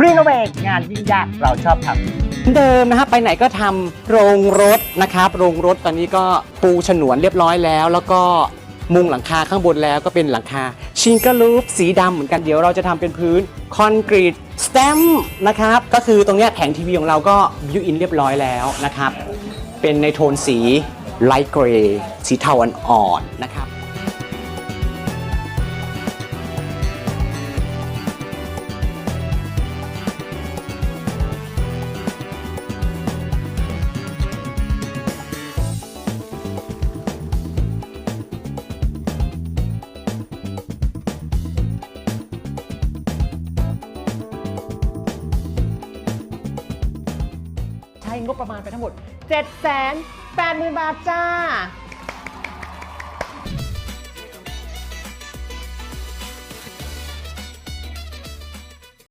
รีโนเวทงานยิ่งยากเราชอบทำเดิมนะครับไปไหนก็ทำโรงรถนะครับ โรงรถตอนนี้ก็ปูฉนวนเรียบร้อยแล้ว แล้วก็มุงหลังคาข้างบนแล้วก็เป็นหลังคา ชิงกร์ลูฟสีดำเหมือนกันเดี๋ยวเราจะทำเป็นพื้นคอนกรีตสแตมนะครับ ก็คือตรงเนี้ยแผงทีวีของเราก็บิวอินเรียบร้อยแล้วนะครับ เป็นในโทนสีไลท์เกรย์สีเทาอ่อนๆนะครับ งบประมาณไปทั้งหมด 7 8 0 0 0 0 บาทจ้า